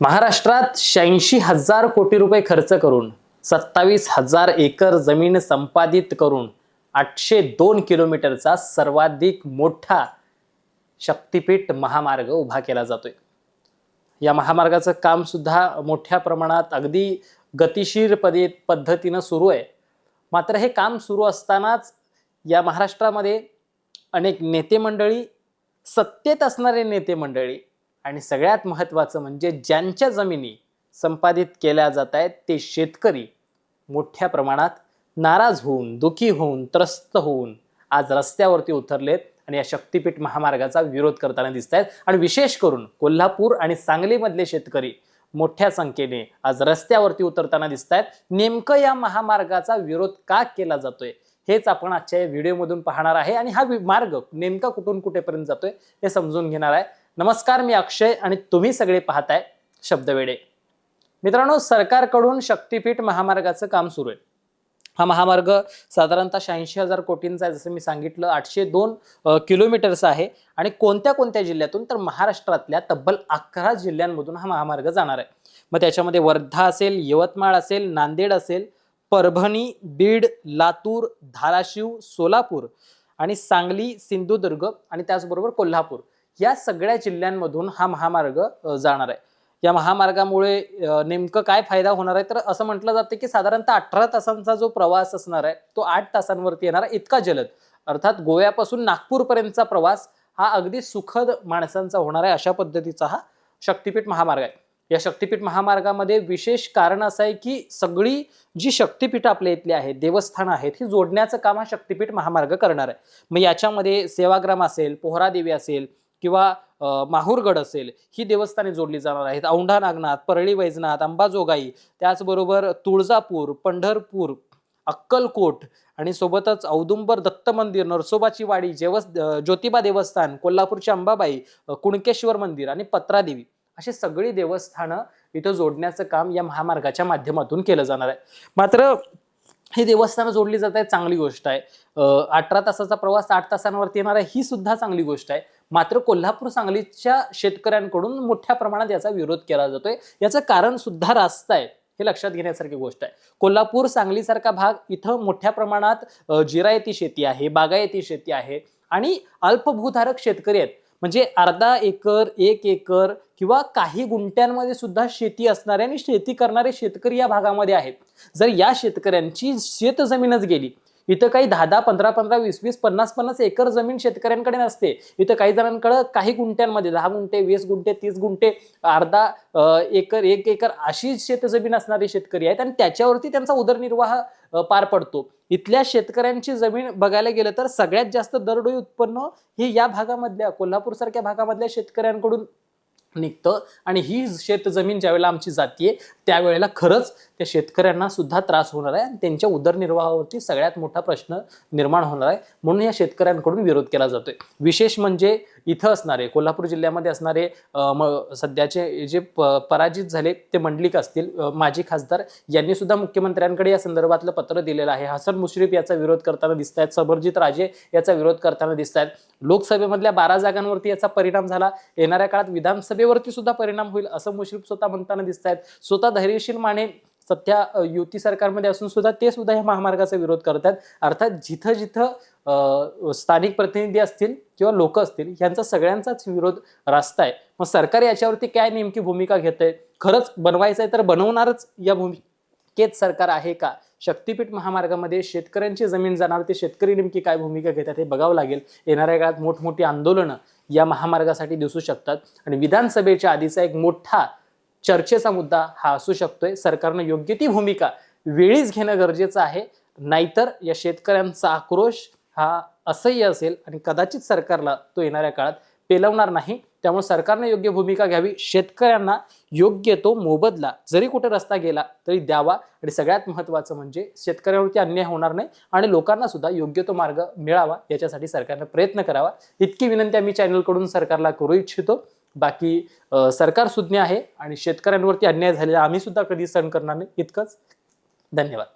महाराष्ट्रात शहाऐंशी हजार कोटी रुपये खर्च करून सत्तावीस हजार एकर जमीन संपादित करून आठशे दोन किलोमीटरचा सर्वाधिक मोठा शक्तिपीठ महामार्ग उभा केला जातोय. या महामार्गाचं काम सुद्धा मोठ्या प्रमाणात अगदी गतिशीर पदे पद्धतीनं सुरू आहे. मात्र हे काम सुरू असतानाच या महाराष्ट्रामध्ये अनेक नेते मंडळी सत्तेत असणारे नेते मंडळी आणि सगळ्यात महत्त्वाचं म्हणजे ज्यांच्या जमिनी संपादित केल्या जात आहेत ते शेतकरी मोठ्या प्रमाणात नाराज होऊन दुखी होऊन त्रस्त होऊन आज रस्त्यावरती उतरलेत आणि या शक्तिपीठ महामार्गाचा विरोध करताना दिसत आहेत आणि विशेष करून कोल्हापूर आणि सांगलीमधले शेतकरी मोठ्या संख्येने आज रस्त्यावरती उतरताना दिसत आहेत नेमकं या महामार्गाचा विरोध का केला जातोय हेच आपण आजच्या या व्हिडिओमधून पाहणार आहे. आणि हा वि- मार्ग नेमका कुठून कुठेपर्यंत जातोय हे समजून घेणार आहे. नमस्कार मी अक्षय आणि तुम्ही सगळे पाहताय शब्दवेडे. मित्रांनो सरकारकडून शक्तिपीठ महामार्गाचं काम सुरू आहे. हा महामार्ग साधारणतः शहाऐंशी हजार कोटींचा आहे जसं मी सांगितलं आठशे दोन किलोमीटर्स किलोमीटरचा आहे आणि कोणत्या कोणत्या जिल्ह्यातून तर महाराष्ट्रातल्या तब्बल अकरा जिल्ह्यांमधून हा महामार्ग जाणार आहे. मग त्याच्यामध्ये वर्धा असेल यवतमाळ असेल नांदेड असेल परभणी बीड लातूर धाराशिव सोलापूर आणि सांगली सिंधुदुर्ग आणि त्याचबरोबर कोल्हापूर. या सगळ्या जिल्ह्यांमधून हा महामार्ग जाणार आहे. या महामार्गामुळे नेमकं काय फायदा होणार आहे? तर असं म्हटलं जातं की साधारणतः अठरा तासांचा जो प्रवास असणार आहे तो आठ तासांवरती येणार आहे इतका जलद. अर्थात गोव्यापासून नागपूरपर्यंतचा प्रवास हा अगदी सुखद माणसांचा होणार आहे अशा पद्धतीचा हा शक्तिपीठ महामार्ग आहे. या शक्तिपीठ महामार्गामध्ये विशेष कारण असं आहे की सगळी जी शक्तिपीठ आपल्या इथली आहेत देवस्थानं आहेत ही जोडण्याचं काम हा शक्तिपीठ महामार्ग करणार आहे. मग याच्यामध्ये सेवाग्राम असेल पोहरादेवी असेल किंवा माहूरगड असेल ही देवस्थाने जोडली जाणार आहेत. औंढा नागनाथ परळी वैजनाथ अंबाजोगाई त्याचबरोबर तुळजापूर पंढरपूर अक्कलकोट आणि सोबतच औदुंबर दत्त मंदिर नरसोबाची वाडी जेवस ज्योतिबा देवस्थान कोल्हापूरची अंबाबाई कुणकेश्वर मंदिर आणि पत्रादेवी अशी सगळी देवस्थानं इथं जोडण्याचं काम या महामार्गाच्या माध्यमातून केलं जाणार आहे. मात्र हे देवस्थानं जोडली जात आहेत चांगली गोष्ट आहे. अठरा तासाचा प्रवास आठ तासांवरती येणार आहे ही सुद्धा चांगली गोष्ट आहे. मात्र कोल्हापूर सांगलीच्या शेतकऱ्यांकडून मोठ्या प्रमाणात याचा विरोध केला जातोय. याचं कारण सुद्धा रास्त आहे हे लक्षात घेण्यासारखी गोष्ट आहे. कोल्हापूर सांगलीसारखा भाग इथं मोठ्या प्रमाणात जिरायती शेती आहे बागायती शेती आहे आणि अल्पभूधारक शेतकरी आहेत. म्हणजे अर्धा एकर एक एकर किंवा काही गुंठ्यांमध्ये सुद्धा शेती असणारे आणि शेती करणारे शेतकरी या भागामध्ये आहेत. जर या शेतकऱ्यांची शेतजमीनच गेली इथं काही दहा दहा पंधरा पंधरा वीस वीस पन्नास पन्नास एकर जमीन शेतकऱ्यांकडे नसते. इथं काही जणांकडे काही गुंठ्यांमध्ये दहा गुंठे वीस गुंठे तीस गुंठे अर्धा एकर एक एकर अशी शेतजमीन असणारे शेतकरी आहेत आणि त्याच्यावरती त्यांचा उदरनिर्वाह पार पडतो. इथल्या शेतकऱ्यांची जमीन बघायला गेलं तर सगळ्यात जास्त दरडोई उत्पन्न हे या भागामधल्या कोल्हापूर सारख्या भागामधल्या शेतकऱ्यांकडून निघतं. आणि ही शेत जमीन ज्यावेळेला आमची जातीये त्यावेळेला खरंच त्या शेतकऱ्यांना सुद्धा त्रास होणार आहे. आणि त्यांच्या उदरनिर्वाहावरती सगळ्यात मोठा प्रश्न निर्माण होणार आहे. म्हणून या शेतकऱ्यांकडून विरोध केला जातोय. विशेष म्हणजे इथं असणारे कोल्हापूर जिल्ह्यामध्ये असणारे म- सध्याचे जे प- पराजित झाले ते मंडलिक असतील माजी खासदार यांनी सुद्धा मुख्यमंत्र्यांकडे या संदर्भातलं पत्र दिलेलं आहे. हसन मुश्रीफ याचा विरोध करताना दिसत आहेत सबरजित राजे याचा विरोध करताना दिसत आहेत लोकसभेमधल्या बारा जागांवरती याचा परिणाम झाला. येणाऱ्या काळात विधानसभेवरती सुद्धा परिणाम होईल असं मुश्रीफ स्वतः म्हणताना दिसत आहेत स्वतः धैर्यशील माने सध्या युती सरकारमध्ये असून सुद्धा ते सुद्धा या महामार्गाचा विरोध करतात अर्थात जिथं जिथं स्थानिक प्रतिनिधी असतील किंवा लोक असतील यांचा सगळ्यांचाच विरोध रास्त आहे मग सरकार याच्यावरती काय नेमकी भूमिका घेत आहे खरंच बनवायचं आहे तर बनवणारच या भूमिकेत सरकार आहे का? शक्तिपीठ महामार्गामध्ये शेतकऱ्यांची जमीन जाणार ते शेतकरी नेमकी काय भूमिका घेतात हे बघावं लागेल. येणाऱ्या काळात मोठमोठी आंदोलनं या महामार्गासाठी दिसू शकतात. आणि विधानसभेच्या आधीचा एक मोठा चर्चेचा मुद्दा हा असू शकतोय. सरकारनं योग्य ती भूमिका वेळीच घेणं गरजेचं आहे. नाहीतर या शेतकऱ्यांचा आक्रोश हा असह्य असेल आणि कदाचित सरकारला तो येणाऱ्या काळात पेलवणार नाही. त्यामुळे सरकारने योग्य भूमिका घ्यावी. शेतकऱ्यांना योग्य तो मोबदला जरी कुठे रस्ता गेला तरी द्यावा. आणि सगळ्यात महत्त्वाचं म्हणजे शेतकऱ्यांवरती अन्याय होणार नाही आणि लोकांना सुद्धा योग्य तो मार्ग मिळावा याच्यासाठी सरकारने प्रयत्न करावा. इतकी विनंती आम्ही चॅनलकडून सरकारला करू इच्छितो. बाकी सरकार सुज्ञ आहे आणि शेतकऱ्यांवरती अन्याय झालेला आम्ही सुद्धा कधी सहन करणार नाही. इतकंच. धन्यवाद.